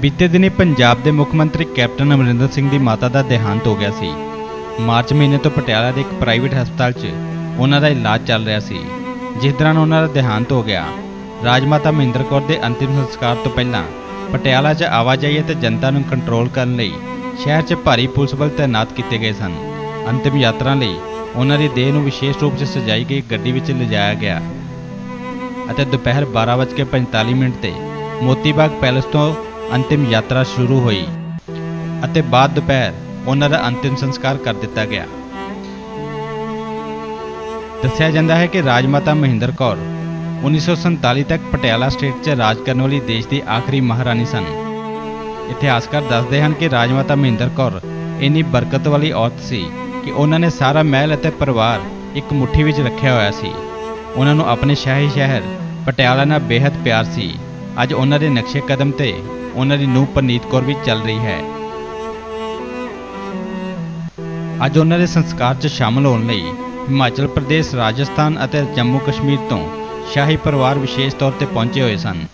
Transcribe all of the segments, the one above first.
ਬੀਤੇ ਦਿਨੀ ਪੰਜਾਬ ਦੇ ਮੁੱਖ ਮੰਤਰੀ ਕੈਪਟਨ ਅਮਰਿੰਦਰ ਸਿੰਘ ਦੀ ਮਾਤਾ ਦਾ ਦੇਹਾਂਤ ਹੋ ਗਿਆ ਸੀ। ਮਾਰਚ ਮਹੀਨੇ ਤੋਂ ਪਟਿਆਲਾ ਦੇ ਇੱਕ ਪ੍ਰਾਈਵੇਟ ਹਸਪਤਾਲ 'ਚ ਉਹਨਾਂ ਦਾ ਇਲਾਜ ਚੱਲ ਰਿਹਾ ਸੀ, ਜਿਸ ਦੌਰਾਨ ਉਹਨਾਂ ਦਾ ਦੇਹਾਂਤ ਹੋ ਗਿਆ। ਰਾਜਮਾਤਾ ਮਹਿੰਦਰ ਕੌਰ ਦੇ ਅੰਤਿਮ ਸੰਸਕਾਰ ਤੋਂ ਪਹਿਲਾਂ ਪਟਿਆਲਾ 'ਚ ਆਵਾਜਾਈ ਅਤੇ ਜਨਤਾ ਨੂੰ ਕੰਟਰੋਲ ਕਰਨ ਲਈ ਸ਼ਹਿਰ 'ਚ ਭਾਰੀ ਪੁਲਿਸ ਬਲ ਤਾਇਨਾਤ ਕੀਤੇ ਗਏ ਸਨ। ਅੰਤਿਮ ਯਾਤਰਾ ਲਈ ਉਹਨਾਂ ਦੀ ਦੇਹ ਨੂੰ ਵਿਸ਼ੇਸ਼ ਰੂਪ 'ਚ ਸਜਾਈ ਗਈ ਗੱਡੀ ਵਿੱਚ ਲਿਜਾਇਆ ਗਿਆ ਅਤੇ ਦੁਪਹਿਰ 12:45 ਮਿੰਟ ਤੇ ਮੋਤੀ ਬਾਗ ਪੈਲੇਸ ਤੋਂ ਅੰਤਿਮ ਯਾਤਰਾ ਸ਼ੁਰੂ ਹੋਈ ਅਤੇ ਬਾਅਦ ਦੁਪਹਿਰ ਉਹਨਾਂ ਦਾ ਅੰਤਿਮ ਸੰਸਕਾਰ ਕਰ ਦਿੱਤਾ ਗਿਆ। ਦੱਸਿਆ ਜਾਂਦਾ ਹੈ ਕਿ ਰਾਜਮਾਤਾ ਮਹਿੰਦਰ ਕੌਰ 1947 ਤੱਕ ਪਟਿਆਲਾ ਸਟੇਟ 'ਚ ਰਾਜ ਕਰਨ ਵਾਲੀ ਦੇਸ਼ ਦੀ ਆਖਰੀ ਮਹਾਰਾਣੀ ਸਨ। ਇਤਿਹਾਸਕਾਰ ਦੱਸਦੇ ਹਨ ਕਿ ਰਾਜਮਾਤਾ ਮਹਿੰਦਰ ਕੌਰ ਇੰਨੀ ਬਰਕਤ ਵਾਲੀ ਔਰਤ ਸੀ ਕਿ ਉਹਨਾਂ ਨੇ ਸਾਰਾ ਮਹਿਲ ਅਤੇ ਪਰਿਵਾਰ ਇੱਕ ਮੁਠੀ ਵਿੱਚ ਰੱਖਿਆ ਹੋਇਆ ਸੀ। ਉਹਨਾਂ ਨੂੰ ਆਪਣੇ ਸ਼ਾਹੀ ਸ਼ਹਿਰ ਪਟਿਆਲਾ ਨਾਲ ਬੇहद ਪਿਆਰ ਸੀ। ਅੱਜ ਉਹਨਾਂ ਦੇ ਨਕਸ਼ੇ ਕਦਮ ਤੇ ਉਹਨਾਂ ਦੀ ਨੂੰਹ ਪਰਨੀਤ ਕੌਰ ਵੀ ਚੱਲ ਰਹੀ ਹੈ। ਅੱਜ ਉਹਨਾਂ ਦੇ ਸੰਸਕਾਰ 'ਚ ਸ਼ਾਮਲ ਹੋਣ ਲਈ ਹਿਮਾਚਲ ਪ੍ਰਦੇਸ਼, ਰਾਜਸਥਾਨ ਅਤੇ ਜੰਮੂ ਕਸ਼ਮੀਰ ਤੋਂ ਸ਼ਾਹੀ ਪਰਿਵਾਰ ਵਿਸ਼ੇਸ਼ ਤੌਰ ਤੇ ਪਹੁੰਚੇ ਹੋਏ ਸਨ।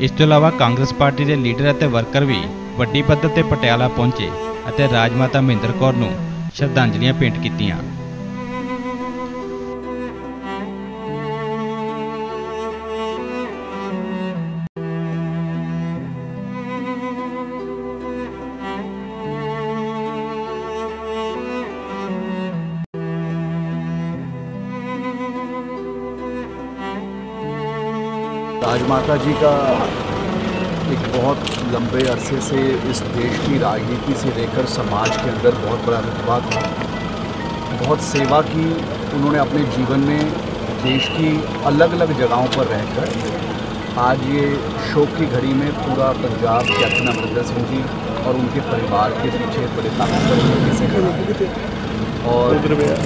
ਇਸ ਤੋਂ ਇਲਾਵਾ ਕਾਂਗਰਸ ਪਾਰਟੀ ਦੇ ਲੀਡਰ ਅਤੇ ਵਰਕਰ ਵੀ ਵੱਡੀ ਪੱਧਰ ਤੇ ਪਟਿਆਲਾ ਪਹੁੰਚੇ ਅਤੇ ਰਾਜਮਾਤਾ ਮਹਿੰਦਰ ਕੌਰ ਨੂੰ ਸ਼ਰਧਾਂਜਲੀਆਂ ਭੇਂਟ ਕੀਤੀਆਂ। राजमाता जी का एक बहुत लंबे अरसे से इस देश की राजनीति से लेकर समाज के अंदर बहुत बड़ा रुतबा था। बहुत सेवा की उन्होंने अपने जीवन में देश की अलग अलग जगहों पर रहकर आज ये शोक की घड़ी में पूरा पंजाब कैप्टन अमरिंदर सिंह जी और उनके परिवार के पीछे बड़े ताकतवर तरीके से खड़ा और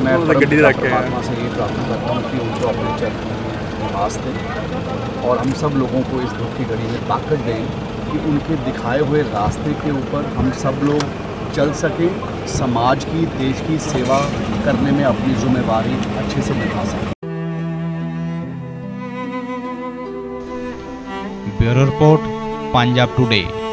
मैं परम पिता परमात्मा से ये प्रार्थना करता हूँ कि उनको अपने चरण पास थे और हम सब लोगों को इस दुख की घड़ी में ताकत दें कि उनके दिखाए हुए रास्ते के ऊपर हम सब लोग चल सकें, समाज की, देश की सेवा करने में अपनी जिम्मेवारी अच्छे से निभा सकें। Bureau report, Punjab today.